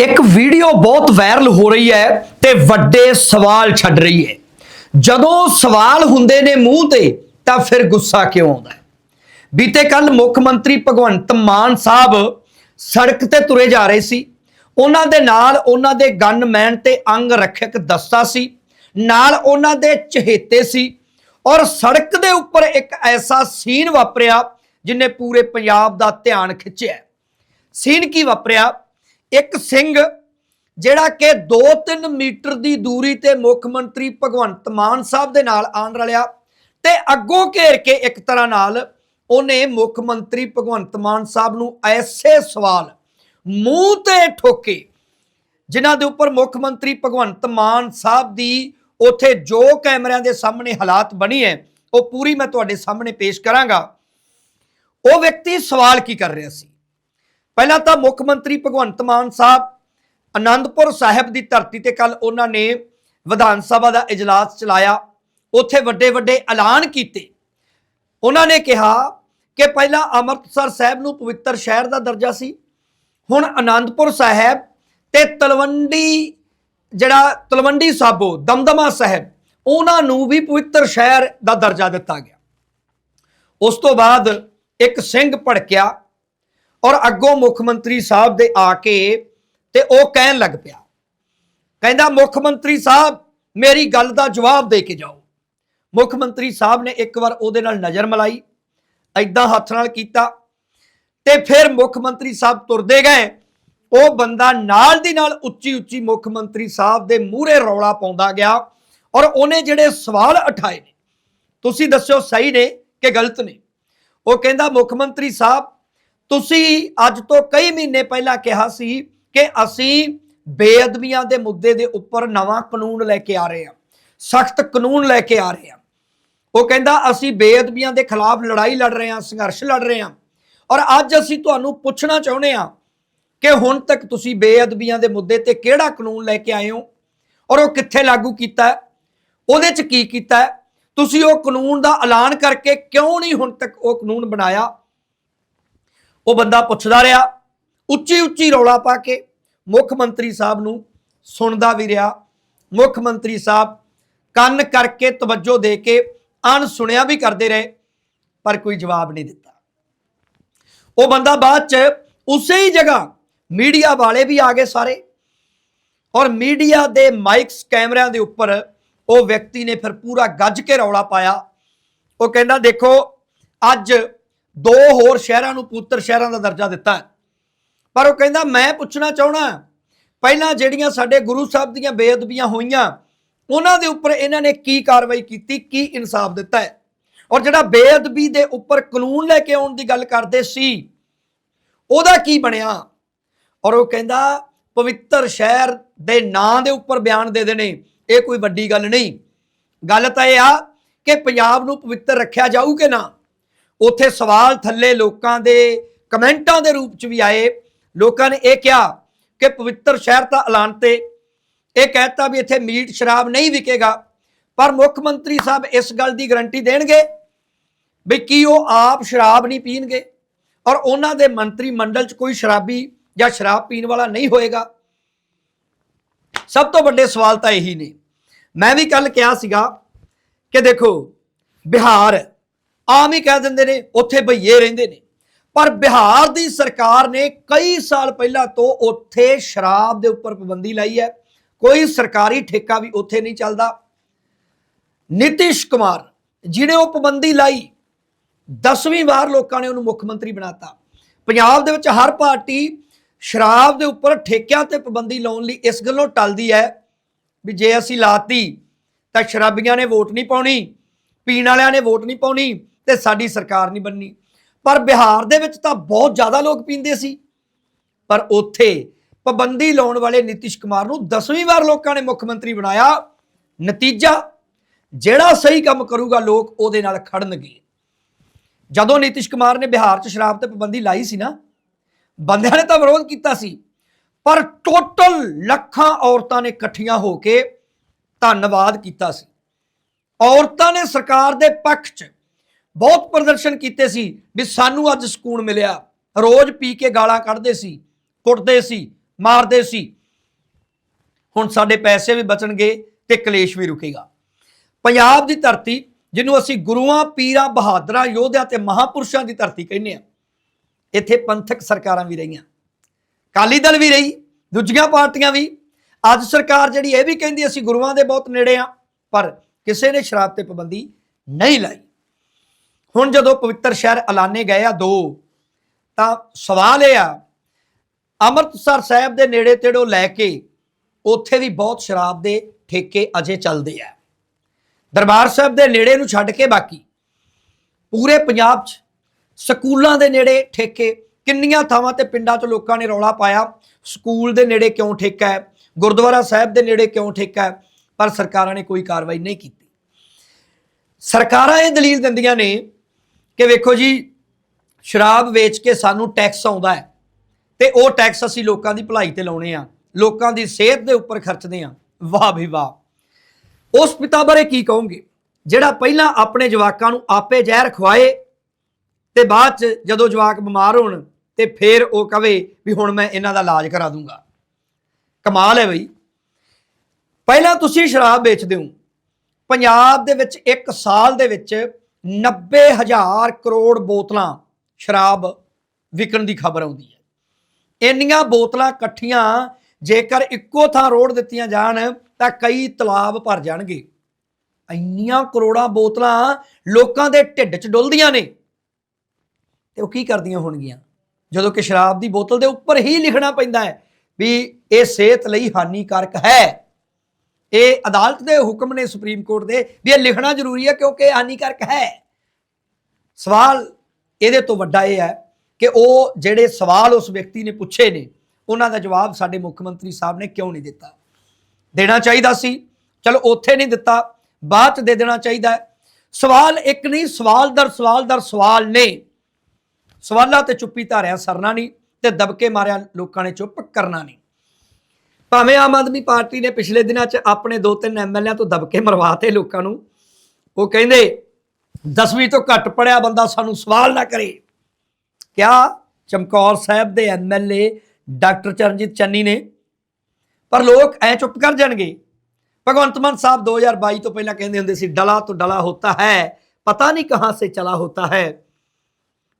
ਇੱਕ ਵੀਡੀਓ ਬਹੁਤ ਵਾਇਰਲ ਹੋ ਰਹੀ ਹੈ ਤੇ ਵੱਡੇ ਸਵਾਲ ਛੱਡ ਰਹੀ ਹੈ। ਜਦੋਂ ਸਵਾਲ ਹੁੰਦੇ ਨੇ ਮੂੰਹ ਤੇ, ਤਾਂ ਫਿਰ ਗੁੱਸਾ ਕਿਉਂ ਆਉਂਦਾ ਹੈ? ਬੀਤੇ ਕੱਲ ਮੁੱਖ ਮੰਤਰੀ ਭਗਵੰਤ ਮਾਨ ਸਾਹਿਬ ਸੜਕ ਤੇ ਤੁਰੇ ਜਾ ਰਹੇ ਸੀ। ਉਹਨਾਂ ਦੇ ਨਾਲ ਉਹਨਾਂ ਦੇ ਗਨਮੈਨ ਤੇ ਅੰਗ ਰੱਖਿਅਕ ਦਸਤਾ ਸੀ। ਨਾਲ ਉਹਨਾਂ ਦੇ ਚਹੇਤੇ ਸੀ। ਔਰ ਸੜਕ ਦੇ ਉੱਪਰ ਇੱਕ ਐਸਾ ਸੀਨ ਵਾਪਰਿਆ, ਜਿਨੇ ਪੂਰੇ ਪੰਜਾਬ ਦਾ ਧਿਆਨ ਖਿੱਚਿਆ ਸੀਨ ਕੀ ਵਾਪਰਿਆ? ਇੱਕ ਸਿੰਘ ਜਿਹੜਾ ਕਿ 2-3 ਮੀਟਰ ਦੀ ਦੂਰੀ ਤੇ ਮੁੱਖ ਮੰਤਰੀ ਭਗਵੰਤ ਮਾਨ ਸਾਹਿਬ ਦੇ ਨਾਲ ਆਣ ਰਲਿਆ ਤੇ ਅੱਗੋਂ ਘੇਰ ਕੇ ਇੱਕ ਤਰ੍ਹਾਂ ਨਾਲ ਉਹਨੇ ਮੁੱਖ ਮੰਤਰੀ ਭਗਵੰਤ ਮਾਨ ਸਾਹਿਬ ਨੂੰ ਐਸੇ ਸਵਾਲ ਮੂੰਹ ਤੇ ਠੋਕੇ ਜਿਨ੍ਹਾਂ ਦੇ ਉੱਪਰ ਮੁੱਖ ਮੰਤਰੀ ਭਗਵੰਤ ਮਾਨ ਸਾਹਿਬ ਦੀ ਉਥੇ ਜੋ ਕੈਮਰਿਆਂ ਦੇ ਸਾਹਮਣੇ ਹਾਲਾਤ ਬਣੀ ਹੈ, ਉਹ ਪੂਰੀ ਮੈਂ ਤੁਹਾਡੇ ਸਾਹਮਣੇ ਪੇਸ਼ ਕਰਾਂਗਾ। ਉਹ ਵਿਅਕਤੀ ਸਵਾਲ ਕੀ ਕਰ ਰਿਹਾ ਸੀ? ਪਹਿਲਾਂ ਤਾਂ ਮੁੱਖ ਮੰਤਰੀ ਭਗਵੰਤ ਮਾਨ ਸਾਹਿਬ ਆਨੰਦਪੁਰ ਸਾਹਿਬ ਦੀ ਧਰਤੀ ਤੇ ਕੱਲ ਉਹਨਾਂ ਨੇ ਵਿਧਾਨ ਸਭਾ ਦਾ ਇਜਲਾਸ ਚਲਾਇਆ। ਉੱਥੇ ਵੱਡੇ ਵੱਡੇ ਐਲਾਨ ਕੀਤੇ। ਉਹਨਾਂ ਨੇ ਕਿਹਾ ਕਿ ਪਹਿਲਾਂ ਅੰਮ੍ਰਿਤਸਰ ਸਾਹਿਬ ਨੂੰ ਪਵਿੱਤਰ ਸ਼ਹਿਰ ਦਾ ਦਰਜਾ ਸੀ। ਹੁਣ ਆਨੰਦਪੁਰ ਸਾਹਿਬ ਤੇ ਤਲਵੰਡੀ ਜਿਹੜਾ ਤਲਵੰਡੀ ਸਾਬੋ, ਦਮਦਮਾ ਸਾਹਿਬ, ਉਹਨਾਂ ਨੂੰ ਵੀ ਪਵਿੱਤਰ ਸ਼ਹਿਰ ਦਾ ਦਰਜਾ ਦਿੱਤਾ ਗਿਆ। ਉਸ ਤੋਂ ਬਾਅਦ ਇੱਕ ਸਿੰਘ ਭੜਕਿਆ। ਔਰ ਅੱਗੋਂ ਮੁੱਖ ਮੰਤਰੀ ਸਾਹਿਬ ਦੇ ਆ ਕੇ ਤੇ ਉਹ ਕਹਿਣ ਲੱਗ ਪਿਆ। ਕਹਿੰਦਾ, ਮੁੱਖ ਮੰਤਰੀ ਸਾਹਿਬ, ਮੇਰੀ ਗੱਲ ਦਾ ਜਵਾਬ ਦੇ ਕੇ ਜਾਓ। ਮੁੱਖ ਮੰਤਰੀ ਸਾਹਿਬ ਨੇ ਇੱਕ ਵਾਰ ਉਹਦੇ ਨਾਲ ਨਜ਼ਰ ਮਲਾਈ ਐਦਾਂ ਹੱਥ ਨਾਲ ਕੀਤਾ ਤੇ ਫਿਰ ਮੁੱਖ ਮੰਤਰੀ ਸਾਹਿਬ ਤੁਰਦੇ ਗਏ। ਉਹ ਬੰਦਾ ਨਾਲ ਦੀ ਨਾਲ ਉੱਚੀ ਉੱਚੀ ਮੁੱਖ ਮੰਤਰੀ ਸਾਹਿਬ ਦੇ ਮੂਹਰੇ ਰੌਲਾ ਪਾਉਂਦਾ ਗਿਆ ਔਰ ਉਹਨੇ ਜਿਹੜੇ ਸਵਾਲ ਉਠਾਏ ਨੇ, ਤੁਸੀਂ ਦੱਸਿਓ ਸਹੀ ਨੇ ਕਿ ਗਲਤ ਨੇ? ਉਹ ਕਹਿੰਦਾ, ਮੁੱਖ ਮੰਤਰੀ ਸਾਹਿਬ ਤੁਸੀਂ ਅੱਜ ਤੋਂ ਕਈ ਮਹੀਨੇ ਪਹਿਲਾਂ ਕਿਹਾ ਸੀ ਕਿ ਅਸੀਂ ਬੇਅਦਬੀਆਂ ਦੇ ਮੁੱਦੇ ਦੇ ਉੱਪਰ ਨਵਾਂ ਕਾਨੂੰਨ ਲੈ ਕੇ ਆ ਰਹੇ ਹਾਂ, ਸਖਤ ਕਾਨੂੰਨ ਲੈ ਕੇ ਆ ਰਹੇ ਹਾਂ। ਉਹ ਕਹਿੰਦਾ, ਅਸੀਂ ਬੇਅਦਬੀਆਂ ਦੇ ਖਿਲਾਫ ਲੜਾਈ ਲੜ ਰਹੇ ਹਾਂ, ਸੰਘਰਸ਼ ਲੜ ਰਹੇ ਹਾਂ। ਔਰ ਅੱਜ ਅਸੀਂ ਤੁਹਾਨੂੰ ਪੁੱਛਣਾ ਚਾਹੁੰਦੇ ਹਾਂ ਕਿ ਹੁਣ ਤੱਕ ਤੁਸੀਂ ਬੇਅਦਬੀਆਂ ਦੇ ਮੁੱਦੇ ਤੇ ਕਿਹੜਾ ਕਾਨੂੰਨ ਲੈ ਕੇ ਆਏ ਹੋ ਔਰ ਉਹ ਕਿੱਥੇ ਲਾਗੂ ਕੀਤਾ ਉਹਦੇ 'ਚ ਕੀ ਕੀਤਾ ਤੁਸੀਂ ਉਹ ਕਾਨੂੰਨ ਦਾ ਐਲਾਨ ਕਰਕੇ ਕਿਉਂ ਨਹੀਂ ਹੁਣ ਤੱਕ ਉਹ ਕਾਨੂੰਨ ਬਣਾਇਆ? ਉਹ ਬੰਦਾ ਪੁੱਛਦਾ ਰਿਹਾ, ਉੱਚੀ ਉੱਚੀ ਰੌਲਾ ਪਾ ਕੇ ਮੁੱਖ ਮੰਤਰੀ ਸਾਹਿਬ ਨੂੰ ਸੁਣਦਾ ਵੀ ਰਿਹਾ। ਮੁੱਖ ਮੰਤਰੀ ਸਾਹਿਬ ਕੰਨ ਕਰਕੇ ਤਵੱਜੋ ਦੇ ਕੇ ਅਣ ਸੁਣਿਆ ਵੀ ਕਰਦੇ ਰਹੇ, ਪਰ ਕੋਈ ਜਵਾਬ ਨਹੀਂ ਦਿੱਤਾ। ਉਹ ਬੰਦਾ ਬਾਅਦ ਚ ਉਸੇ ਹੀ ਜਗ੍ਹਾ ਮੀਡੀਆ ਵਾਲੇ ਵੀ ਆ ਗਏ ਸਾਰੇ ਔਰ ਮੀਡੀਆ ਦੇ ਮਾਈਕਸ ਕੈਮਰਿਆਂ ਦੇ ਉੱਪਰ ਉਹ ਵਿਅਕਤੀ ਨੇ ਫਿਰ ਪੂਰਾ ਗੱਜ ਕੇ ਰੌਲਾ ਪਾਇਆ। ਉਹ ਕਹਿੰਦਾ, ਦੇਖੋ, ਅੱਜ ਦੋ ਹੋਰ ਸ਼ਹਿਰਾਂ ਨੂੰ ਪੁੱਤਰ ਸ਼ਹਿਰਾਂ ਦਾ ਦਰਜਾ ਦਿੱਤਾ ਹੈ। ਪਰ ਉਹ ਕਹਿੰਦਾ, ਮੈਂ ਪੁੱਛਣਾ ਚਾਹਣਾ ਪਹਿਲਾਂ ਜਿਹੜੀਆਂ ਸਾਡੇ ਗੁਰੂ ਸਾਹਿਬ ਦੀਆਂ ਬੇਅਦਬੀਆਂ ਹੋਈਆਂ, ਉਹਨਾਂ ਦੇ ਉੱਪਰ ਇਹਨਾਂ ਨੇ ਕੀ ਕਾਰਵਾਈ ਕੀਤੀ, ਕੀ ਇਨਸਾਫ ਦਿੱਤਾ ਹੈ? ਔਰ ਜਿਹੜਾ ਬੇਅਦਬੀ ਦੇ ਉੱਪਰ ਕਾਨੂੰਨ ਲੈ ਕੇ ਆਉਣ ਦੀ ਗੱਲ ਕਰਦੇ ਸੀ, ਉਹਦਾ ਕੀ ਬਣਿਆ? ਔਰ ਉਹ ਕਹਿੰਦਾ, ਪਵਿੱਤਰ ਸ਼ਹਿਰ ਦੇ ਨਾਂ ਦੇ ਉੱਪਰ ਬਿਆਨ ਦੇ ਦੇਣੇ, ਇਹ ਕੋਈ ਵੱਡੀ ਗੱਲ ਨਹੀਂ। ਗੱਲ ਤਾਂ ਇਹ ਆ ਕਿ ਪੰਜਾਬ ਨੂੰ ਪਵਿੱਤਰ ਰੱਖਿਆ ਜਾਊ ਕਿ ਨਾ? ਉੱਥੇ ਸਵਾਲ ਥੱਲੇ ਲੋਕਾਂ ਦੇ ਕਮੈਂਟਾਂ ਦੇ ਰੂਪ ਚ ਵੀ ਆਏ। ਲੋਕਾਂ ਨੇ ਇਹ ਕਿਹਾ ਕਿ ਪਵਿੱਤਰ ਸ਼ਹਿਰ ਤਾਂ ਐਲਾਨ ਤੇ। ਇਹ ਕਹਿਤਾ ਵੀ ਇੱਥੇ ਮੀਟ ਸ਼ਰਾਬ ਨਹੀਂ ਵਿਕੇਗਾ, ਪਰ ਮੁੱਖ ਮੰਤਰੀ ਸਾਹਿਬ ਇਸ ਗੱਲ ਦੀ ਗਾਰੰਟੀ ਦੇਣਗੇ ਵੀ ਕੀ ਉਹ ਆਪ ਸ਼ਰਾਬ ਨਹੀਂ ਪੀਣਗੇ ਔਰ ਉਹਨਾਂ ਦੇ ਮੰਤਰੀ ਮੰਡਲ 'ਚ ਕੋਈ ਸ਼ਰਾਬੀ ਜਾਂ ਸ਼ਰਾਬ ਪੀਣ ਵਾਲਾ ਨਹੀਂ ਹੋਏਗਾ। ਸਭ ਤੋਂ ਵੱਡੇ ਸਵਾਲ ਤਾਂ ਇਹੀ ਨੇ। ਮੈਂ ਵੀ ਕੱਲ ਕਿਹਾ ਸੀਗਾ ਕਿ ਦੇਖੋ, ਬਿਹਾਰ ਆਮ ਹੀ ਕਹਿ ਦਿੰਦੇ ਨੇ, ਉੱਥੇ ਭਈਏ ਰਹਿੰਦੇ ਨੇ। ਪਰ ਬਿਹਾਰ ਦੀ ਸਰਕਾਰ ਨੇ ਕਈ ਸਾਲ ਪਹਿਲਾਂ ਤੋਂ ਉੱਥੇ ਸ਼ਰਾਬ ਦੇ ਉੱਪਰ ਪਾਬੰਦੀ ਲਾਈ ਹੈ। ਕੋਈ ਸਰਕਾਰੀ ਠੇਕਾ ਵੀ ਉੱਥੇ ਨਹੀਂ ਚੱਲਦਾ। ਨਿਤਿਸ਼ ਕੁਮਾਰ, ਜਿਹਨੇ ਉਹ ਪਾਬੰਦੀ ਲਾਈ 10ਵੀਂ ਵਾਰ ਲੋਕਾਂ ਨੇ ਉਹਨੂੰ ਮੁੱਖ ਮੰਤਰੀ ਬਣਾਤਾ। ਪੰਜਾਬ ਦੇ ਵਿੱਚ ਹਰ ਪਾਰਟੀ ਸ਼ਰਾਬ ਦੇ ਉੱਪਰ ਠੇਕਿਆਂ ਤੇ ਪਾਬੰਦੀ ਲਾਉਣ ਲਈ ਇਸ ਗੱਲੋਂ ਟਲਦੀ ਹੈ ਵੀ ਜੇ ਅਸੀਂ ਲਾਤੀ ਤਾਂ ਸ਼ਰਾਬੀਆਂ ਨੇ ਵੋਟ ਨਹੀਂ ਪਾਉਣੀ, ਪੀਣ ਵਾਲਿਆਂ ਨੇ ਵੋਟ ਨਹੀਂ ਪਾਉਣੀ ਤੇ ਸਾਡੀ ਸਰਕਾਰ ਨਹੀਂ ਬੰਨੀ ਪਰ ਬਿਹਾਰ ਦੇ ਵਿੱਚ ਤਾਂ ਬਹੁਤ ਜ਼ਿਆਦਾ ਲੋਕ ਪੀਂਦੇ ਸੀ। ਪਰ ਉੱਥੇ ਪਾਬੰਦੀ ਲਾਉਣ ਵਾਲੇ ਨਿਤਿਸ਼ ਕੁਮਾਰ ਨੂੰ 10ਵੀਂ ਵਾਰ ਲੋਕਾਂ ਨੇ ਮੁੱਖ ਮੰਤਰੀ ਬਣਾਇਆ ਨਤੀਜਾ। ਜਿਹੜਾ ਸਹੀ ਕੰਮ ਕਰੂਗਾ, ਲੋਕ ਉਹਦੇ ਨਾਲ ਖੜਨਗੇ। ਜਦੋਂ ਨਿਤਿਸ਼ ਕੁਮਾਰ ਨੇ ਬਿਹਾਰ 'ਚ ਸ਼ਰਾਬ ਤੇ ਪਾਬੰਦੀ ਲਾਈ ਸੀ ਨਾ, ਬੰਦਿਆਂ ਨੇ ਤਾਂ ਵਿਰੋਧ ਕੀਤਾ ਸੀ। ਪਰ ਟੋਟਲ ਲੱਖਾਂ ਔਰਤਾਂ ਨੇ ਇਕੱਠੀਆਂ ਹੋ ਕੇ ਧੰਨਵਾਦ ਕੀਤਾ ਸੀ। ਔਰਤਾਂ ਨੇ ਸਰਕਾਰ ਦੇ ਪੱਖ 'ਚ ਬਹੁਤ ਪ੍ਰਦਰਸ਼ਨ ਕੀਤੇ ਸੀ ਵੀ ਸਾਨੂੰ ਅੱਜ ਸਕੂਨ ਮਿਲਿਆ। ਰੋਜ਼ ਪੀ ਕੇ ਗਾਲਾਂ ਕੱਢਦੇ ਸੀ, ਕੁੱਟਦੇ ਸੀ, ਮਾਰਦੇ ਸੀ। ਹੁਣ ਸਾਡੇ ਪੈਸੇ ਵੀ ਬਚਣਗੇ ਤੇ ਕਲੇਸ਼ ਵੀ ਰੁਕੇਗਾ। ਪੰਜਾਬ ਦੀ ਧਰਤੀ, ਜਿਹਨੂੰ ਅਸੀਂ ਗੁਰੂਆਂ, ਪੀਰਾਂ, ਬਹਾਦਰਾਂ, ਯੋਧਿਆਂ ਤੇ ਮਹਾਪੁਰਸ਼ਾਂ ਦੀ ਧਰਤੀ ਕਹਿੰਦੇ ਆ ਇੱਥੇ ਪੰਥਕ ਸਰਕਾਰਾਂ ਵੀ ਰਹੀਆਂ। ਕਾਲੀ ਦਲ ਵੀ ਰਹੀ, ਦੂਜੀਆਂ ਪਾਰਟੀਆਂ ਵੀ। ਅੱਜ ਸਰਕਾਰ ਜਿਹੜੀ ਇਹ ਵੀ ਕਹਿੰਦੀ, ਅਸੀਂ ਗੁਰੂਆਂ ਦੇ ਬਹੁਤ ਨੇੜੇ ਆ ਪਰ ਕਿਸੇ ਨੇ ਸ਼ਰਾਬ ਤੇ ਪਾਬੰਦੀ ਨਹੀਂ ਲਾਈ। ਹੁਣ ਜਦੋਂ ਪਵਿੱਤਰ ਸ਼ਹਿਰ ਐਲਾਨੇ ਗਏ ਆ ਦੋ, ਤਾਂ ਸਵਾਲ ਇਹ ਆ, ਅੰਮ੍ਰਿਤਸਰ ਸਾਹਿਬ ਦੇ ਨੇੜੇ ਤੇੜੋ ਲੈ ਕੇ ਉੱਥੇ ਵੀ ਬਹੁਤ ਸ਼ਰਾਬ ਦੇ ਠੇਕੇ ਅਜੇ ਚੱਲਦੇ ਆ। ਦਰਬਾਰ ਸਾਹਿਬ ਦੇ ਨੇੜੇ ਨੂੰ ਛੱਡ ਕੇ ਬਾਕੀ, ਪੂਰੇ ਪੰਜਾਬ 'ਚ ਸਕੂਲਾਂ ਦੇ ਨੇੜੇ ਠੇਕੇ, ਕਿੰਨੀਆਂ ਥਾਵਾਂ ਤੇ ਪਿੰਡਾਂ 'ਚ ਲੋਕਾਂ ਨੇ ਰੌਲਾ ਪਾਇਆ, ਸਕੂਲ ਦੇ ਨੇੜੇ ਕਿਉਂ ਠੇਕਾ ਹੈ, ਗੁਰਦੁਆਰਾ ਸਾਹਿਬ ਦੇ ਨੇੜੇ ਕਿਉਂ ਠੇਕਾ ਹੈ, ਪਰ ਸਰਕਾਰਾਂ ਨੇ ਕੋਈ ਕਾਰਵਾਈ ਨਹੀਂ ਕੀਤੀ। ਸਰਕਾਰਾਂ ਇਹ ਦਲੀਲ ਦਿੰਦੀਆਂ ਨੇ ਕਿ ਵੇਖੋ ਜੀ, ਸ਼ਰਾਬ ਵੇਚ ਕੇ ਸਾਨੂੰ ਟੈਕਸ ਆਉਂਦਾ ਹੈ ਤੇ ਉਹ ਟੈਕਸ ਅਸੀਂ ਲੋਕਾਂ ਦੀ ਭਲਾਈ ਤੇ ਲਾਉਣੇ ਆ, ਲੋਕਾਂ ਦੀ ਸਿਹਤ ਦੇ ਉੱਪਰ ਖਰਚਦੇ ਆ, ਵਾਹ ਵੀ ਵਾਹ। ਉਸ ਪਿਤਾ ਬਾਰੇ ਕੀ ਕਹੋਗੇ? ਜਿਹੜਾ ਪਹਿਲਾਂ ਆਪਣੇ ਜਵਾਕਾਂ ਨੂੰ ਆਪੇ ਜ਼ਹਿਰ ਖਵਾਏ ਤੇ ਬਾਅਦ ਚ ਜਦੋਂ ਜਵਾਕ ਬਿਮਾਰ ਹੋਣ ਤੇ ਫੇਰ ਉਹ ਕਵੇ ਵੀ ਹੁਣ ਮੈਂ ਇਹਨਾਂ ਦਾ ਇਲਾਜ ਕਰਾ ਦੂੰਗਾ। ਕਮਾਲ ਹੈ ਬਈ। ਪਹਿਲਾਂ ਤੁਸੀਂ ਸ਼ਰਾਬ ਵੇਚਦੇ ਹੋ, ਪੰਜਾਬ ਦੇ ਵਿੱਚ ਇੱਕ ਸਾਲ ਦੇ ਵਿੱਚ 90000 ਕਰੋੜ ਬੋਤਲਾਂ ਸ਼ਰਾਬ ਵਿਕਣ ਦੀ ਖਬਰ ਆਉਂਦੀ ਹੈ। ਇੰਨੀਆਂ ਬੋਤਲਾਂ ਇਕੱਠੀਆਂ ਜੇਕਰ ਇੱਕੋ ਥਾਂ ਰੋੜ ਦਿੱਤੀਆਂ ਜਾਣ, ਤਾਂ ਕਈ ਤਲਾਬ ਭਰ ਜਾਣਗੇ। ਇੰਨੀਆਂ ਕਰੋੜਾਂ ਬੋਤਲਾਂ ਲੋਕਾਂ ਦੇ ਢਿੱਡ 'ਚ ਡੁੱਲਦੀਆਂ ਨੇ। ਤੇ ਉਹ ਕੀ ਕਰਦੀਆਂ ਹੋਣਗੀਆਂ? ਜਦੋਂ ਕਿ ਸ਼ਰਾਬ ਦੀ ਬੋਤਲ ਦੇ ਉੱਪਰ ਹੀ ਲਿਖਣਾ ਪੈਂਦਾ ਹੈ ਵੀ ਇਹ ਸਿਹਤ ਲਈ ਹਾਨੀਕਾਰਕ ਹੈ। ਇਹ ਅਦਾਲਤ ਦੇ ਹੁਕਮ ਨੇ ਸੁਪਰੀਮ ਕੋਰਟ ਦੇ ਵੀ ਇਹ ਲਿਖਣਾ ਜ਼ਰੂਰੀ ਹੈ ਕਿਉਂਕਿ ਹਾਨੀਕਾਰਕ ਹੈ। ਸਵਾਲ ਇਹਦੇ ਤੋਂ ਵੱਡਾ ਇਹ ਹੈ ਕਿ ਉਹ ਜਿਹੜੇ ਸਵਾਲ ਉਸ ਵਿਅਕਤੀ ਨੇ ਪੁੱਛੇ ਨੇ, ਉਹਨਾਂ ਦਾ ਜਵਾਬ ਸਾਡੇ ਮੁੱਖ ਮੰਤਰੀ ਸਾਹਿਬ ਨੇ ਕਿਉਂ ਨਹੀਂ ਦਿੱਤਾ? ਦੇਣਾ ਚਾਹੀਦਾ ਸੀ। ਚਲੋ ਉੱਥੇ ਨਹੀਂ ਦਿੱਤਾ, ਬਾਅਦ ਚ ਦੇ ਦੇਣਾ ਚਾਹੀਦਾ ਸਵਾਲ ਇੱਕ ਨਹੀਂ, ਸਵਾਲ ਦਰ ਸਵਾਲ ਦਰ, ਸਵਾਲ ਨੇ। ਸਵਾਲਾਂ ਤੇ ਚੁੱਪੀ ਧਾਰਿਆ ਸਰਨਾ ਨਹੀਂ ਤੇ ਦਬਕੇ ਮਾਰਿਆ ਲੋਕਾਂ ਨੇ ਚੁੱਪ ਕਰਨਾ ਨਹੀਂ। ਭਾਵੇਂ ਆਮ ਆਦਮੀ ਪਾਰਟੀ ਨੇ ਪਿਛਲੇ ਦਿਨਾਂ 'ਚ ਆਪਣੇ ਦੋ ਤਿੰਨ ਐਮਐਲਏ ਤੋਂ ਦਬਕੇ ਮਰਵਾਤੇ ਲੋਕਾਂ ਨੂੰ, ਉਹ ਕਹਿੰਦੇ 10ਵੀਂ ਤੋਂ ਘੱਟ ਪੜਿਆ ਬੰਦਾ ਸਾਨੂੰ ਸਵਾਲ ਨਾ ਕਰੇ। ਕਿਆ ਚਮਕੌਰ ਸਾਹਿਬ ਦੇ ਐਮਐਲਏ ਡਾਕਟਰ ਚਰਨਜੀਤ ਚੰਨੀ ਨੇ? ਪਰ ਲੋਕ ਐ ਚੁੱਪ ਕਰ ਜਾਣਗੇ। ਭਗਵੰਤ ਮਾਨ ਸਾਹਿਬ 2022 ਤੋਂ ਪਹਿਲਾਂ ਕਹਿੰਦੇ ਹੁੰਦੇ ਸੀ, ਡਲਾ ਤੋਂ ਡਲਾ ਹੋਤਾ ਹੈ, ਪਤਾ ਨਹੀਂ ਕਹਾਂ ਸੇ ਚਲਾ ਹੋਤਾ ਹੈ।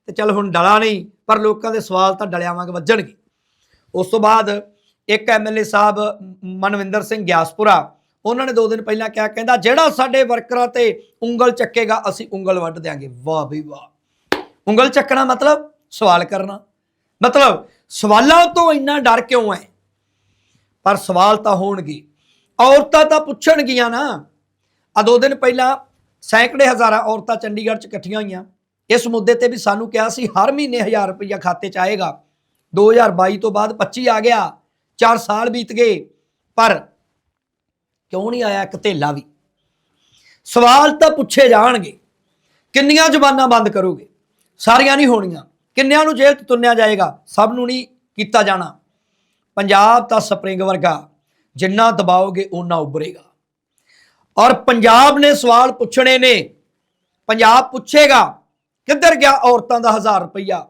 ਤੇ ਚਲ ਹੁਣ ਡਲਾ ਨਹੀਂ, ਪਰ ਲੋਕਾਂ ਦੇ ਸਵਾਲ ਤਾਂ ਡਲਿਆਂ ਵਾਂਗ ਵੱਜਣਗੇ। ਉਸ ਤੋਂ ਬਾਅਦ ਇੱਕ ਐਮਐਲਏ ਸਾਹਿਬ ਮਨਵਿੰਦਰ ਸਿੰਘ ਗਿਆਸਪੁਰਾ, ਉਹਨਾਂ ਨੇ ਦੋ ਦਿਨ ਪਹਿਲਾਂ ਕਿਹਾ, ਕਹਿੰਦਾ, ਜਿਹੜਾ ਸਾਡੇ ਵਰਕਰਾਂ ਤੇ ਉਂਗਲ ਚੱਕੇਗਾ, ਅਸੀਂ ਉਂਗਲ ਵੱਢ ਦਿਆਂਗੇ। ਵਾਹ ਵੀ ਵਾਹ। ਉਂਗਲ ਚੱਕਣਾ ਮਤਲਬ ਸਵਾਲ ਕਰਨਾ। ਮਤਲਬ ਸਵਾਲਾਂ ਤੋਂ ਇੰਨਾ ਡਰ ਕਿਉਂ ਹੈ? ਪਰ ਸਵਾਲ ਤਾਂ ਹੋਣਗੇ। ਔਰਤਾਂ ਤਾਂ ਪੁੱਛਣਗੀਆਂ ਨਾ। ਆ ਦੋ ਦਿਨ ਪਹਿਲਾਂ ਸੈਂਕੜੇ ਹਜ਼ਾਰਾਂ ਔਰਤਾਂ ਚੰਡੀਗੜ੍ਹ 'ਚ ਇਕੱਠੀਆਂ ਹੋਈਆਂ। ਇਸ ਮੁੱਦੇ ਤੇ ਵੀ ਸਾਨੂੰ ਕਿਹਾ ਸੀ, ਹਰ ਮਹੀਨੇ 1000 ਰੁਪਈਆ ਖਾਤੇ 'ਚ ਆਏਗਾ। 2022 ਤੋਂ ਬਾਅਦ 25 ਆ ਗਿਆ। 4 ਸਾਲ ਬੀਤ ਗਏ, ਪਰ ਕਿਉਂ ਨਹੀਂ ਆਇਆ ਇੱਕ ਧੇਲਾ ਵੀ? ਸਵਾਲ ਤਾਂ ਪੁੱਛੇ ਜਾਣਗੇ, ਕਿੰਨੀਆਂ ਜ਼ੁਬਾਨਾਂ ਬੰਦ ਕਰੋਗੇ? ਸਾਰੀਆਂ ਨਹੀਂ ਹੋਣੀਆਂ। ਕਿੰਨਿਆਂ ਨੂੰ ਜੇਲ੍ਹ 'ਚ ਤੁੰਨਿਆ ਜਾਏਗਾ? ਸਭ ਨੂੰ ਨਹੀਂ ਕੀਤਾ ਜਾਣਾ। ਪੰਜਾਬ ਤਾਂ ਸਪਰਿੰਗ ਵਰਗਾ, ਜਿੰਨਾ ਦਬਾਓਗੇ ਓਨਾ ਉੱਭਰੇਗਾ। ਔਰ ਪੰਜਾਬ ਨੇ ਸਵਾਲ ਪੁੱਛਣੇ ਨੇ, ਪੰਜਾਬ ਪੁੱਛੇਗਾ, ਕਿੱਧਰ ਗਿਆ ਔਰਤਾਂ ਦਾ 1000 ਰੁਪਈਆ?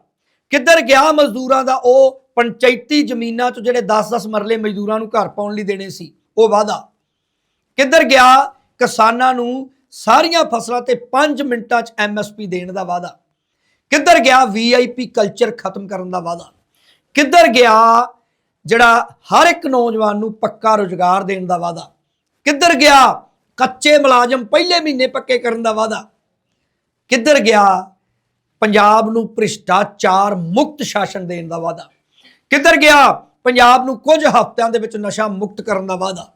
ਕਿੱਧਰ ਗਿਆ ਮਜ਼ਦੂਰਾਂ ਦਾ? ਉਹ ਪੰਚਾਇਤੀ ਜ਼ਮੀਨਾਂ 'ਚ ਜਿਹੜੇ 10-10 ਮਰਲੇ ਮਜ਼ਦੂਰਾਂ ਨੂੰ ਘਰ ਪਾਉਣ ਲਈ ਦੇਣੇ ਸੀ, ਉਹ ਵਾਅਦਾ। ਕਿੱਧਰ ਗਿਆ ਕਿਸਾਨਾਂ ਨੂੰ ਸਾਰੀਆਂ ਫਸਲਾਂ ਤੇ 5 ਮਿੰਟਾਂ 'ਚ ਐਮਐਸਪੀ ਦੇਣ ਦਾ ਵਾਅਦਾ? ਕਿੱਧਰ ਗਿਆ ਵੀਆਈਪੀ ਕਲਚਰ ਖਤਮ ਕਰਨ ਦਾ ਵਾਅਦਾ? ਕਿੱਧਰ ਗਿਆ ਜਿਹੜਾ ਹਰ ਇੱਕ ਨੌਜਵਾਨ ਨੂੰ ਪੱਕਾ ਰੁਜ਼ਗਾਰ ਦੇਣ ਦਾ ਵਾਅਦਾ? ਕਿੱਧਰ ਗਿਆ ਕੱਚੇ ਮੁਲਾਜ਼ਮ ਪਹਿਲੇ ਮਹੀਨੇ ਪੱਕੇ ਕਰਨ ਦਾ ਵਾਅਦਾ? ਕਿੱਧਰ ਗਿਆ ਪੰਜਾਬ ਨੂੰ ਭ੍ਰਿਸ਼ਟਾਚਾਰ ਮੁਕਤ ਸ਼ਾਸਨ ਦੇਣ ਦਾ ਵਾਅਦਾ। ਕਿੱਧਰ ਗਿਆ? ਪੰਜਾਬ ਨੂੰ ਕੁਝ ਹਫ਼ਤਿਆਂ ਦੇ ਵਿੱਚ ਨਸ਼ਾ ਮੁਕਤ ਕਰਨ ਦਾ ਵਾਅਦਾ।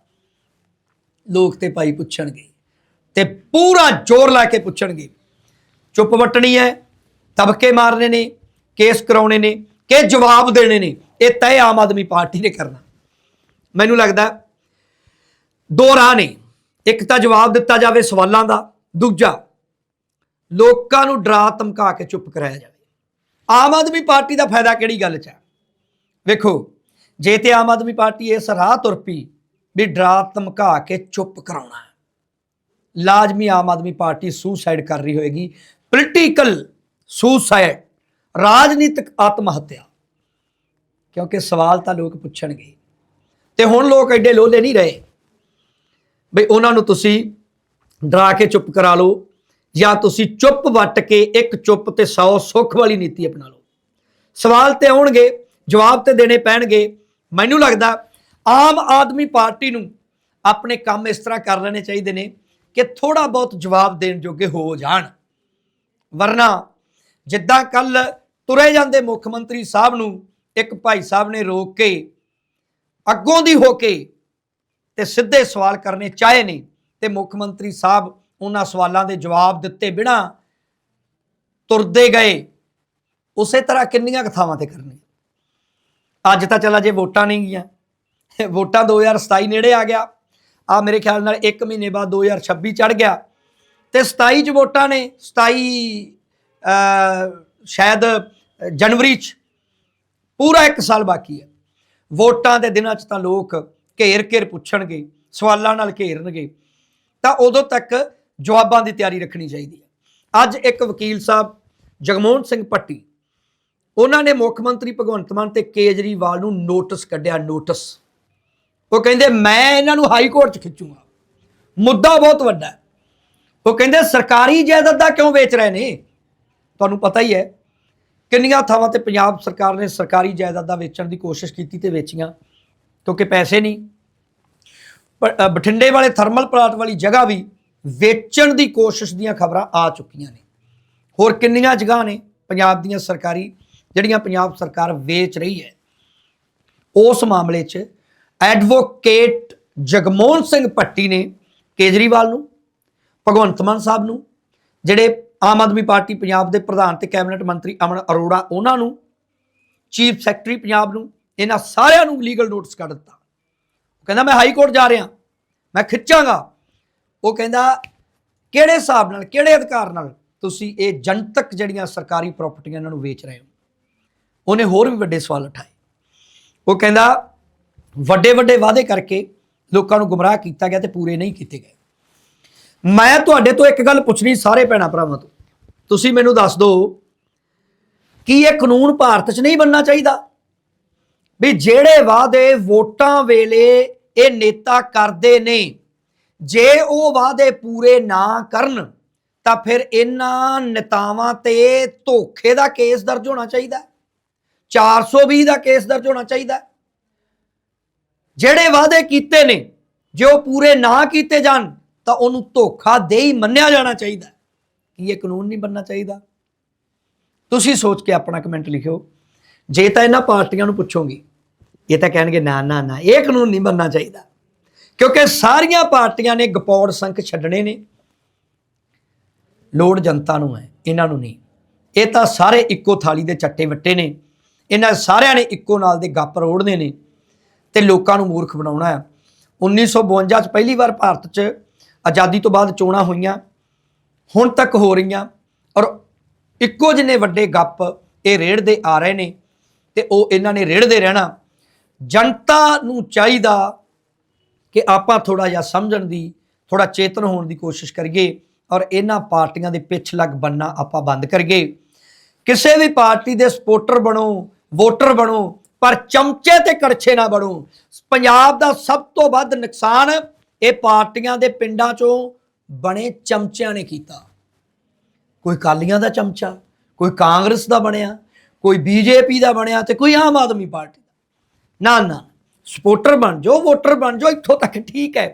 ਲੋਕ ਤੇ ਭਾਈ ਪੁੱਛਣਗੇ ਤੇ ਪੂਰਾ ਜ਼ੋਰ ਲਾ ਕੇ ਪੁੱਛਣਗੇ। ਚੁੱਪ ਵਟਣੀ ਹੈ, ਤਬਕੇ ਮਾਰਨੇ ਨੇ, ਕੇਸ ਕਰਾਉਣੇ ਨੇ, ਕਿ ਜਵਾਬ ਦੇਣੇ ਨੇ, ਇਹ ਤੈ ਆਮ ਆਦਮੀ ਪਾਰਟੀ ਨੇ ਕਰਨਾ। ਮੈਨੂੰ ਲੱਗਦਾ ਦੋ ਰਾਹ ਨੇ। ਇੱਕ ਤਾਂ ਜਵਾਬ ਦਿੱਤਾ ਜਾਵੇ ਸਵਾਲਾਂ ਦਾ, ਦੂਜਾ ਲੋਕਾਂ ਨੂੰ ਡਰਾ ਧਮਕਾ ਕੇ ਚੁੱਪ ਕਰਾਇਆ ਜਾਵੇ। ਆਮ ਆਦਮੀ ਪਾਰਟੀ ਦਾ ਫਾਇਦਾ ਕਿਹੜੀ ਗੱਲ 'ਚ ਹੈ ਵੇਖੋ, ਜੇ ਤੇ ਆਮ ਆਦਮੀ ਪਾਰਟੀ ਇਸ ਰਾਹ ਤੁਰ ਪਈ ਵੀ ਡਰਾ ਧਮਕਾ ਕੇ ਚੁੱਪ ਕਰਾਉਣਾ ਲਾਜ਼ਮੀ ਆਮ ਆਦਮੀ ਪਾਰਟੀ ਸੁਸਾਈਡ ਕਰ ਰਹੀ ਹੋਏਗੀ। ਪੋਲੀਟੀਕਲ ਸੁਸਾਈਡ, ਰਾਜਨੀਤਿਕ ਆਤਮ ਹੱਤਿਆ ਕਿਉਂਕਿ ਸਵਾਲ ਤਾਂ ਲੋਕ ਪੁੱਛਣਗੇ। ਤੇ ਹੁਣ ਲੋਕ ਐਡੇ ਲੋਲੇ ਨਹੀਂ ਰਹੇ। ਬਈ ਉਹਨਾਂ ਨੂੰ ਤੁਸੀਂ ਡਰਾ ਕੇ ਚੁੱਪ ਕਰਾ ਲਓ। ਜਾਂ ਤੁਸੀਂ ਚੁੱਪ ਵੱਟ ਕੇ ਇੱਕ ਚੁੱਪ ਤੇ 100 ਸੁੱਖ ਵਾਲੀ ਨੀਤੀ ਅਪਣਾ ਲਓ। ਸਵਾਲ ਤੇ ਆਉਣਗੇ, ਜਵਾਬ ਤੇ ਦੇਣੇ ਪੈਣਗੇ। ਮੈਨੂੰ ਲੱਗਦਾ ਆਮ ਆਦਮੀ ਪਾਰਟੀ ਨੂੰ ਆਪਣੇ ਕੰਮ ਇਸ ਤਰ੍ਹਾਂ ਕਰ ਲੈਣੇ ਚਾਹੀਦੇ ਨੇ ਕਿ ਥੋੜਾ ਬਹੁਤ ਜਵਾਬ ਦੇਣ ਜੋਗੇ ਹੋ ਜਾਣ। ਵਰਨਾ ਜਿੱਦਾਂ ਕੱਲ ਤੁਰੇ ਜਾਂਦੇ ਮੁੱਖ ਮੰਤਰੀ ਸਾਹਿਬ ਨੂੰ ਇੱਕ ਭਾਈ ਸਾਹਿਬ ਨੇ ਰੋਕ ਕੇ, ਅੱਗੋਂ ਦੀ ਹੋ ਕੇ ਤੇ ਸਿੱਧੇ ਸਵਾਲ ਕਰਨੇ ਚਾਹੇ ਨੇ ਤੇ ਮੁੱਖ ਮੰਤਰੀ ਸਾਹਿਬ ਉਹਨਾਂ ਸਵਾਲਾਂ ਦੇ ਜਵਾਬ ਦਿੱਤੇ ਬਿਨਾ ਤੁਰਦੇ ਗਏ। ਉਸੇ ਤਰ੍ਹਾਂ ਕਿੰਨੀਆਂ ਕਥਾਵਾਂ ਤੇ ਕਰਨੇ ਅੱਜ ਤਾਂ ਚਲਾ ਜੇ ਵੋਟਾਂ ਨਹੀਂ ਗਈਆਂ। ਵੋਟਾਂ 2027 ਨੇੜੇ ਆ ਗਿਆ। ਆ ਮੇਰੇ ਖਿਆਲ ਨਾਲ 1 ਮਹੀਨੇ ਬਾਅਦ 2026 ਚੜ ਗਿਆ। ਤੇ 27 ਚ ਵੋਟਾਂ ਨੇ। 27 ਸ਼ਾਇਦ ਜਨਵਰੀ ਚ। ਪੂਰਾ 1 ਸਾਲ ਬਾਕੀ ਹੈ। ਵੋਟਾਂ ਦੇ ਦਿਨਾਂ 'ਚ ਤਾਂ ਲੋਕ ਘੇਰ ਘੇਰ ਪੁੱਛਣਗੇ, ਸਵਾਲਾਂ ਨਾਲ ਘੇਰਨਗੇ। ਤਾਂ ਉਦੋਂ ਤੱਕ ਜਵਾਬਾਂ ਦੀ ਤਿਆਰੀ ਰੱਖਣੀ ਚਾਹੀਦੀ ਹੈ। ਅੱਜ ਇੱਕ ਵਕੀਲ ਸਾਹਿਬ, ਜਗਮੋਹਨ ਸਿੰਘ ਪੱਟੀ ਉਹਨਾਂ ਨੇ ਮੁੱਖ ਮੰਤਰੀ ਭਗਵੰਤ ਮਾਨ ਤੇ ਕੇਜਰੀਵਾਲ ਨੂੰ ਨੋਟਿਸ ਕੱਢਿਆ, ਨੋਟਿਸ। ਉਹ ਕਹਿੰਦੇ, ਮੈਂ ਇਹਨਾਂ ਨੂੰ ਹਾਈ ਕੋਰਟ 'ਚ ਖਿੱਚੂਗਾ। ਮੁੱਦਾ ਬਹੁਤ ਵੱਡਾ ਹੈ। ਉਹ ਕਹਿੰਦੇ, ਸਰਕਾਰੀ ਜਾਇਦਾਦਾਂ ਕਿਉਂ ਵੇਚ ਰਹੇ ਨੇ? ਤੁਹਾਨੂੰ ਪਤਾ ਹੀ ਹੈ, ਕਿੰਨੀਆਂ ਥਾਵਾਂ ਤੇ ਪੰਜਾਬ ਸਰਕਾਰ ਨੇ ਸਰਕਾਰੀ ਜਾਇਦਾਦਾਂ ਵੇਚਣ ਦੀ ਕੋਸ਼ਿਸ਼ ਕੀਤੀ ਤੇ ਵੇਚੀਆਂ, ਕਿਉਂਕਿ ਪੈਸੇ ਨਹੀਂ। ਬਠਿੰਡੇ ਵਾਲੇ ਥਰਮਲ ਪਲਾਂਟ ਵਾਲੀ ਜਗ੍ਹਾ ਵੀ ਵੇਚਣ ਦੀ ਕੋਸ਼ਿਸ਼ ਦੀਆਂ ਖਬਰਾਂ ਆ ਚੁੱਕੀਆਂ ਨੇ। ਹੋਰ ਕਿੰਨੀਆਂ ਜਗ੍ਹਾ ਨੇ ਪੰਜਾਬ ਦੀਆਂ ਸਰਕਾਰੀ, ਜਿਹੜੀਆਂ ਪੰਜਾਬ ਸਰਕਾਰ ਵੇਚ ਰਹੀ ਹੈ। ਉਸ ਮਾਮਲੇ 'ਚ ਐਡਵੋਕੇਟ ਜਗਮੋਹਨ ਸਿੰਘ ਪੱਟੀ ਨੇ ਕੇਜਰੀਵਾਲ ਨੂੰ, ਭਗਵੰਤ ਮਾਨ ਸਾਹਿਬ ਨੂੰ, ਜਿਹੜੇ ਆਮ ਆਦਮੀ ਪਾਰਟੀ ਪੰਜਾਬ ਦੇ ਪ੍ਰਧਾਨ ਤੇ ਕੈਬਨਿਟ ਮੰਤਰੀ ਅਮਨ ਅਰੋੜਾ, ਉਹਨਾਂ ਨੂੰ, ਚੀਫ ਸੈਕਟਰੀ ਪੰਜਾਬ ਨੂੰ, ਇਹਨਾਂ ਸਾਰਿਆਂ ਨੂੰ ਲੀਗਲ ਨੋਟਿਸ ਕੱਢ ਦਿੱਤਾ। ਉਹ ਕਹਿੰਦਾ, ਮੈਂ ਹਾਈ ਕੋਰਟ ਜਾ ਰਿਹਾ। ਮੈਂ ਖਿੱਚਾਂਗਾ। ਉਹ ਕਹਿੰਦਾ, ਕਿਹੜੇ ਹਿਸਾਬ ਨਾਲ, ਕਿਹੜੇ ਅਧਿਕਾਰ ਨਾਲ ਤੁਸੀਂ ਇਹ ਜਨਤਕ ਜਿਹੜੀਆਂ ਸਰਕਾਰੀ ਪ੍ਰਾਪਰਟੀਆਂ ਇਹਨਾਂ ਨੂੰ ਵੇਚ ਰਹੇ ਹੋ? ਉਹਨੇ ਹੋਰ ਵੀ ਵੱਡੇ ਸਵਾਲ ਉਠਾਏ। ਉਹ ਕਹਿੰਦਾ, ਵੱਡੇ ਵੱਡੇ ਵਾਅਦੇ ਕਰਕੇ ਲੋਕਾਂ ਨੂੰ ਗੁੰਮਰਾਹ ਕੀਤਾ ਗਿਆ ਤੇ ਪੂਰੇ ਨਹੀਂ ਕੀਤੇ ਗਏ। ਮੈਂ ਤੁਹਾਡੇ ਤੋਂ ਇੱਕ ਗੱਲ ਪੁੱਛਣੀ ਸਾਰੇ ਭੈਣਾਂ ਭਰਾਵਾਂ ਤੋਂ। ਤੁਸੀਂ ਮੈਨੂੰ ਦੱਸ ਦਿਓ ਕਿ ਇਹ ਕਾਨੂੰਨ ਭਾਰਤ 'ਚ ਨਹੀਂ ਬਣਨਾ ਚਾਹੀਦਾ? ਵੀ ਜਿਹੜੇ ਵਾਅਦੇ ਵੋਟਾਂ ਵੇਲੇ ਇਹ ਨੇਤਾ ਕਰਦੇ ਨੇ ਜੇ ਉਹ ਵਾਅਦੇ ਪੂਰੇ ਨਾ ਕਰਨ, ਤਾਂ ਫਿਰ ਇਹਨਾਂ ਨੇਤਾਵਾਂ ਤੇ ਧੋਖੇ ਦਾ ਕੇਸ ਦਰਜ ਹੋਣਾ ਚਾਹੀਦਾ ਹੈ। 420 ਦਾ ਕੇਸ ਦਰਜ ਹੋਣਾ ਚਾਹੀਦਾ ਜਿਹੜੇ ਵਾਅਦੇ ਕੀਤੇ ਨੇ, ਜੇ ਉਹ ਪੂਰੇ ਨਾ ਕੀਤੇ ਜਾਣ, ਤਾਂ ਉਹਨੂੰ ਧੋਖਾ ਦੇ ਹੀ ਮੰਨਿਆ ਜਾਣਾ ਚਾਹੀਦਾ ਹੈ। ਕੀ ਇਹ ਕਾਨੂੰਨ ਨਹੀਂ ਬਣਨਾ ਚਾਹੀਦਾ ਤੁਸੀਂ ਸੋਚ ਕੇ ਆਪਣਾ ਕਮੈਂਟ ਲਿਖਿਓ ਜੇ ਤਾਂ ਇਹਨਾਂ ਪਾਰਟੀਆਂ ਨੂੰ ਪੁੱਛੋਗੇ, ਇਹ ਤਾਂ ਕਹਿਣਗੇ, ਨਾ ਨਾ ਨਾ, ਇਹ ਕਾਨੂੰਨ ਨਹੀਂ ਬਣਨਾ ਚਾਹੀਦਾ ਕਿਉਂਕਿ ਸਾਰੀਆਂ ਪਾਰਟੀਆਂ ਨੇ ਗਪੌੜ ਸੰਖ ਛੱਡਣੇ ਨੇ। ਲੋੜ ਜਨਤਾ ਨੂੰ ਹੈ, ਇਹਨਾਂ ਨੂੰ ਨਹੀਂ। ਇਹ ਤਾਂ ਸਾਰੇ ਇੱਕੋ ਥਾਲੀ ਦੇ ਚੱਟੇ ਵੱਟੇ ਨੇ। ਇਹਨਾਂ ਸਾਰਿਆਂ ਨੇ ਇੱਕੋ ਨਾਲ ਦੇ ਗੱਪ ਰੋੜਨੇ ਨੇ ਤੇ ਲੋਕਾਂ ਨੂੰ ਮੂਰਖ ਬਣਾਉਣਾ ਹੈ। 1952 ਚ ਪਹਿਲੀ ਵਾਰ ਭਾਰਤ 'ਚ ਆਜ਼ਾਦੀ ਤੋਂ ਬਾਅਦ ਚੋਣਾਂ ਹੋਈਆਂ, ਹੁਣ ਤੱਕ ਹੋ ਰਹੀਆਂ ਔਰ ਇੱਕੋ ਜਿੰਨੇ ਵੱਡੇ ਗੱਪ ਇਹ ਰੇੜਦੇ ਆ ਰਹੇ ਨੇ ਤੇ ਉਹ ਇਹਨਾਂ ਨੇ ਰੇੜਦੇ ਰਹਿਣਾ। ਜਨਤਾ ਨੂੰ ਚਾਹੀਦਾ ਕਿ ਆਪਾਂ ਥੋੜਾ ਜਿਹਾ ਸਮਝਣ ਦੀ ਥੋੜਾ ਚੇਤਨ ਹੋਣ ਦੀ ਕੋਸ਼ਿਸ਼ ਕਰੀਏ ਔਰ ਇਹਨਾਂ ਪਾਰਟੀਆਂ ਦੇ ਪਿੱਛ ਲੱਗ ਬੰਨਾ ਆਪਾਂ ਬੰਦ ਕਰੀਏ। ਕਿਸੇ ਵੀ ਪਾਰਟੀ ਦੇ ਸਪੋਰਟਰ ਬਣੋ, ਵੋਟਰ ਬਣੋ, ਪਰ ਚਮਚੇ ਤੇ ਕੜਛੇ ਨਾ ਬਣੋ। ਪੰਜਾਬ ਦਾ ਸਭ ਤੋਂ ਵੱਧ ਨੁਕਸਾਨ ਇਹ ਪਾਰਟੀਆਂ ਦੇ ਪਿੰਡਾਂ ਚੋਂ ਬਣੇ ਚਮਚਿਆਂ ਨੇ ਕੀਤਾ। ਕੋਈ ਕਾਲੀਆਂ ਦਾ ਚਮਚਾ, ਕੋਈ ਕਾਂਗਰਸ ਦਾ ਬਣਿਆ, ਕੋਈ ਬੀਜੇਪੀ ਦਾ ਬਣਿਆ ਤੇ ਕੋਈ ਆਮ ਆਦਮੀ ਪਾਰਟੀ ਦਾ। ਨਾ ਨਾ। ਸਪੋਰਟਰ ਬਣ ਜਾਓ, ਵੋਟਰ ਬਣ ਜਾਓ, ਇੱਥੋਂ ਤੱਕ ਠੀਕ ਹੈ।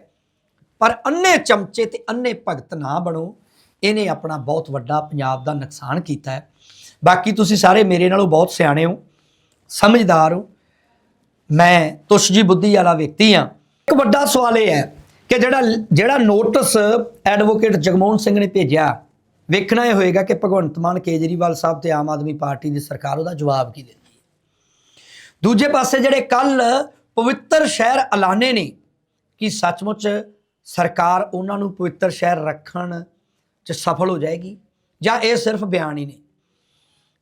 ਪਰ ਅੰਨੇ ਚਮਚੇ ਤੇ ਅੰਨੇ ਭਗਤ ਨਾ ਬਣੋ, ਇਹਨੇ ਆਪਣਾ ਬਹੁਤ ਵੱਡਾ ਪੰਜਾਬ ਦਾ ਨੁਕਸਾਨ ਕੀਤਾ ਹੈ। ਬਾਕੀ ਤੁਸੀਂ ਸਾਰੇ ਮੇਰੇ ਨਾਲੋਂ ਬਹੁਤ ਸਿਆਣੇ ਹੋ, ਸਮਝਦਾਰ ਹੋ। ਮੈਂ ਤੁਸ਼ ਜੀ ਬੁੱਧੀ ਵਾਲਾ ਵਿਅਕਤੀ ਆ ਇੱਕ ਵੱਡਾ ਸਵਾਲ ਇਹ ਹੈ ਕਿ ਜਿਹੜਾ ਜਿਹੜਾ ਨੋਟਿਸ ਐਡਵੋਕੇਟ ਜਗਮੋਹਨ ਸਿੰਘ ਨੇ ਭੇਜਿਆ, ਵੇਖਣਾ ਇਹ ਹੋਏਗਾ ਕਿ ਭਗਵੰਤ ਮਾਨ ਕੇਜਰੀਵਾਲ ਸਾਹਿਬ ਤੇ ਆਮ ਆਦਮੀ ਪਾਰਟੀ ਦੀ ਸਰਕਾਰ ਉਹਦਾ ਜਵਾਬ ਕੀ ਦਿੰਦੀ ਹੈ। ਦੂਜੇ ਪਾਸੇ ਜਿਹੜੇ ਕੱਲ ਪਵਿੱਤਰ ਸ਼ਹਿਰ ਐਲਾਨੇ ਨੇ ਕਿ ਸੱਚਮੁੱਚ ਸਰਕਾਰ ਉਹਨਾਂ ਨੂੰ ਪਵਿੱਤਰ ਸ਼ਹਿਰ ਰੱਖਣ 'ਚ ਸਫਲ ਹੋ ਜਾਏਗੀ ਜਾਂ ਇਹ ਸਿਰਫ ਬਿਆਨ ਹੀ ਨੇ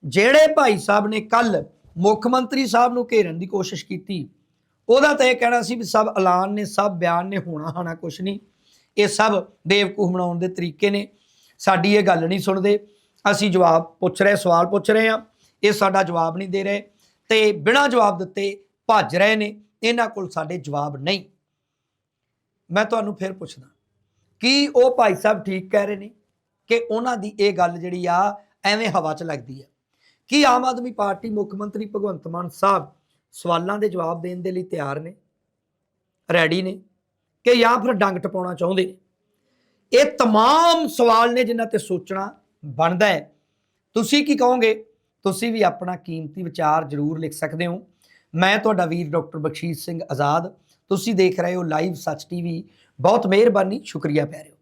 ਜਿਹੜੇ ਭਾਈ ਸਾਹਿਬ ਨੇ ਕੱਲ ਮੁੱਖ ਮੰਤਰੀ ਸਾਹਿਬ ਨੂੰ ਘੇਰਨ ਦੀ ਕੋਸ਼ਿਸ਼ ਕੀਤੀ, ਉਹਦਾ ਤਾਂ ਇਹ ਕਹਿਣਾ ਸੀ ਵੀ ਸਭ ਐਲਾਨ ਨੇ, ਸਭ ਬਿਆਨ ਨੇ, ਹੋਣਾ ਹਾਣਾ ਕੁਛ ਨਹੀਂ। ਇਹ ਸਭ ਬੇਵਕੂਫ ਬਣਾਉਣ ਦੇ ਤਰੀਕੇ ਨੇ। ਸਾਡੀ ਇਹ ਗੱਲ ਨਹੀਂ ਸੁਣਦੇ। ਅਸੀਂ ਜਵਾਬ ਪੁੱਛ ਰਹੇ, ਸਵਾਲ ਪੁੱਛ ਰਹੇ ਹਾਂ। ਇਹ ਸਾਡਾ ਜਵਾਬ ਨਹੀਂ ਦੇ ਰਹੇ। ਤੇ ਬਿਨਾਂ ਜਵਾਬ ਦਿੱਤੇ ਭੱਜ ਰਹੇ ਨੇ। ਇਹਨਾਂ ਕੋਲ ਸਾਡੇ ਜਵਾਬ ਨਹੀਂ ਮੈਂ ਤੁਹਾਨੂੰ ਫਿਰ ਪੁੱਛਦਾ ਕੀ ਉਹ ਭਾਈ ਸਾਹਿਬ ਠੀਕ ਕਹਿ ਰਹੇ ਨੇ ਕਿ ਉਹਨਾਂ ਦੀ ਇਹ ਗੱਲ ਜਿਹੜੀ ਆ ਐਵੇਂ ਹਵਾ 'ਚ ਲੱਗਦੀ ਹੈ ਕੀ ਆਮ ਆਦਮੀ ਪਾਰਟੀ ਮੁੱਖ ਮੰਤਰੀ ਭਗਵੰਤ ਮਾਨ ਸਾਹਿਬ ਸਵਾਲਾਂ ਦੇ ਜਵਾਬ ਦੇਣ ਦੇ ਲਈ ਤਿਆਰ ਨੇ ਰੈਡੀ ਨੇ ਕਿ ਜਾਂ ਫਿਰ ਡੰਗ ਟਪਾਉਣਾ ਚਾਹੁੰਦੇ ਨੇ ਇਹ तमाम ਸਵਾਲ ਨੇ ਜਿਨ੍ਹਾਂ ਤੇ ਸੋਚਣਾ ਬਣਦਾ ਹੈ ਤੁਸੀਂ ਕੀ ਕਹੋਗੇ ਤੁਸੀਂ ਵੀ ਆਪਣਾ ਕੀਮਤੀ ਵਿਚਾਰ ਜ਼ਰੂਰ ਲਿਖ ਸਕਦੇ ਹੋ ਮੈਂ ਤੁਹਾਡਾ ਵੀਰ ਡਾਕਟਰ ਬਖਸ਼ੀਸ਼ ਸਿੰਘ ਆਜ਼ਾਦ। ਤੁਸੀਂ ਦੇਖ ਰਹੇ ਹੋ ਲਾਈਵ ਸੱਚ ਟੀਵੀ। ਬਹੁਤ ਮਿਹਰਬਾਨੀ, ਸ਼ੁਕਰੀਆ ਪਿਆਰਿਓ।